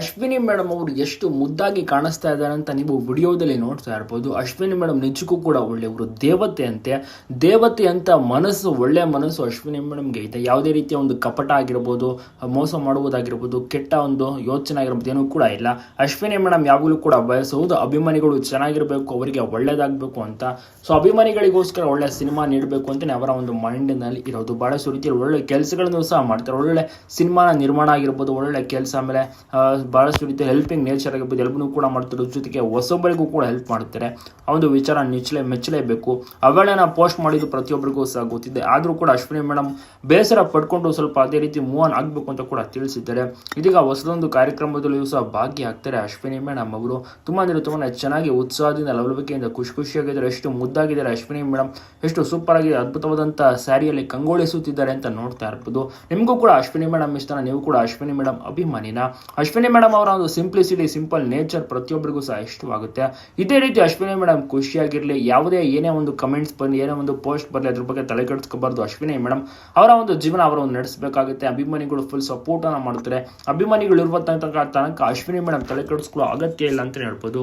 Ashwini madam ಅವರು ಎಷ್ಟು ಮುದ್ದಾಗಿ ಕಾಣಿಸ್ತಾ ಇದ್ದಾರೆ ಅಂತ ನೀವು ವಿಡಿಯೋದಲ್ಲಿ ನೋಡ್ತಾ ಇರ್ಬೋದು. ಅಶ್ವಿನಿ ಮೇಡಮ್ ನಿಜಕ್ಕೂ ಕೂಡ ಒಳ್ಳೆಯವರು ದೇವತೆ ಅಂತೆ. ದೇವತೆ ಅಂತ ಮನಸ್ಸು ಒಳ್ಳೆಯ ಮನಸ್ಸು ಅಶ್ವಿನಿ ಮೇಡಮ್ಗೆ ಇದೆ. ಯಾವುದೇ ರೀತಿಯ ಒಂದು ಕಪಟ ಆಗಿರ್ಬೋದು, ಮೋಸ ಮಾಡುವುದಾಗಿರ್ಬೋದು, ಕೆಟ್ಟ ಒಂದು ಯೋಚನೆ ಆಗಿರ್ಬೋದು, ಏನೂ ಕೂಡ ಇಲ್ಲ. ಅಶ್ವಿನಿ ಮೇಡಮ್ ಯಾವಾಗಲೂ ಕೂಡ ಬಯಸುವುದು ಅಭಿಮಾನಿಗಳು ಚೆನ್ನಾಗಿರಬೇಕು, ಅವರಿಗೆ ಒಳ್ಳೆಯದಾಗಬೇಕು ಅಂತ. ಸೊ ಅಭಿಮಾನಿಗಳಿಗೋಸ್ಕರ ಒಳ್ಳೆ ಸಿನಿಮಾ ನೀಡಬೇಕು ಅಂತಲೇ ಅವರ ಒಂದು ಮೈಂಡಿನಲ್ಲಿ ಇರೋದು. ಬಹಳಷ್ಟು ರೀತಿಯಲ್ಲಿ ಒಳ್ಳೆ ಕೆಲಸಗಳನ್ನು ಸಹ ಮಾಡ್ತಾರೆ. ಒಳ್ಳೆ ಸಿನಿಮಾನ ನಿರ್ಮಾಣ ಆಗಿರ್ಬೋದು ಒಳ್ಳೆ ಕೆಲಸ ಆಮೇಲೆ ಆ, ಬಹಳಷ್ಟು ರೀತಿಯ ಹೆಲ್ಪಿಂಗ್ ನೇಚರ್ ಆಗಿರ್ಬೋದು ಎಲ್ಲವನ್ನೂ ಕೂಡ ಮಾಡ್ತಾರೆ ಜೊತೆಗೆ ಹೊಸೊಬ್ಬರಿಗೂ ಕೂಡ ಹೆಲ್ಪ್ ಮಾಡ್ತಾರೆ. ಆ ಒಂದು ವಿಚಾರ ನಿಚ್ಚಲೇ ಮೆಚ್ಚಲೇಬೇಕು. ಅವುಗಳನ್ನ ಪೋಸ್ಟ್ ಮಾಡಿದ್ದು ಪ್ರತಿಯೊಬ್ಬರಿಗೂ ಸಹ ಗೊತ್ತಿದೆ. ಆದರೂ ಕೂಡ ಅಶ್ವಿನಿ ಮೇಡಮ್ ಬೇಸರ ಪಡ್ಕೊಂಡು ಸ್ವಲ್ಪ ಅದೇ ರೀತಿ ಮೂವ್ ಆನ್ ಆಗಬೇಕು ಅಂತ ಕೂಡ ತಿಳಿಸಿದ್ದಾರೆ. ಇದೀಗ ಹೊಸದೊಂದು ಕಾರ್ಯಕ್ರಮದಲ್ಲಿಯೂ ಸಹ ಭಾಗಿಯಾಗ್ತಾರೆ ಅಶ್ವಿನಿ ಮೇಡಮ್ ಅವರು. ತುಂಬ ಅಂದರೆ ತುಂಬಾ ಚೆನ್ನಾಗಿ ಉತ್ಸಾಹದಿಂದ ಲವಲವಿಕೆಯಿಂದ ಖುಷಿ ಖುಷಿಯಾಗಿದ್ದಾರೆ. ಎಷ್ಟು ಮುದ್ದಾಗಿದ್ದಾರೆ ಅಶ್ವಿನಿ ಮೇಡಮ್ ಎಷ್ಟು ಸೂಪರ್ ಆಗಿ ಅದ್ಭುತವಾದಂಥ ಸ್ಯಾರಿಯಲ್ಲಿ ಕಂಗೊಳಿಸುತ್ತಿದ್ದಾರೆ ಅಂತ ನೋಡ್ತಾ ಇರ್ಬೋದು. ನಿಮಗೂ ಕೂಡ ಅಶ್ವಿನಿ ಮೇಡಮ್ ಇಷ್ಟನ ನೀವು ಕೂಡ ಅಶ್ವಿನಿ ಮೇಡಮ್ ಅಭಿಮಾನಿನ. ಅಶ್ವಿನಿ ಮೇಡಮ್ ಅವರ ಒಂದು ಸಿಂಪ್ಲಿಸಿಟಿ ಸಿಂಪಲ್ ನೇಚರ್ ಪ್ರತಿಯೊಬ್ಬರಿಗೂ ಸಹ ಇಷ್ಟವಾಗುತ್ತೆ. ಇದೇ ರೀತಿ ಅಶ್ವಿನಿ ಮೇಡಮ್ ಖುಷಿಯಾಗಿರಲಿ, ಯಾವುದೇ ಏನೇ ಒಂದು ಕಮೆಂಟ್ಸ್ ಬರಲಿ ಏನೇ ಒಂದು ಪೋಸ್ಟ್ ಬರಲಿ ಅದ್ರ ಬಗ್ಗೆ ತಲೆ ಕೆಡಿಸ್ಕೋಬಾರ್ದು ಅಶ್ವಿನಿ ಮೇಡಮ್. ಅವರ ಒಂದು ಜೀವನ ಅವರ ಒಂದು ನಡೆಸಬೇಕಾಗುತ್ತೆ. ಅಭಿಮಾನಿಗಳು ಫುಲ್ ಸಪೋರ್ಟನ್ನು ಮಾಡ್ತಾರೆ. ಅಭಿಮಾನಿಗಳು ಇರುವಂತಹ ತನಕ ತನಕ ಅಶ್ವಿನಿ ಮೇಡಮ್ ತಲೆ ಕೆಡಿಸ್ಕೊಳ್ಳೋ ಅಗತ್ಯ ಇಲ್ಲ ಅಂತ ಹೇಳ್ಬೋದು.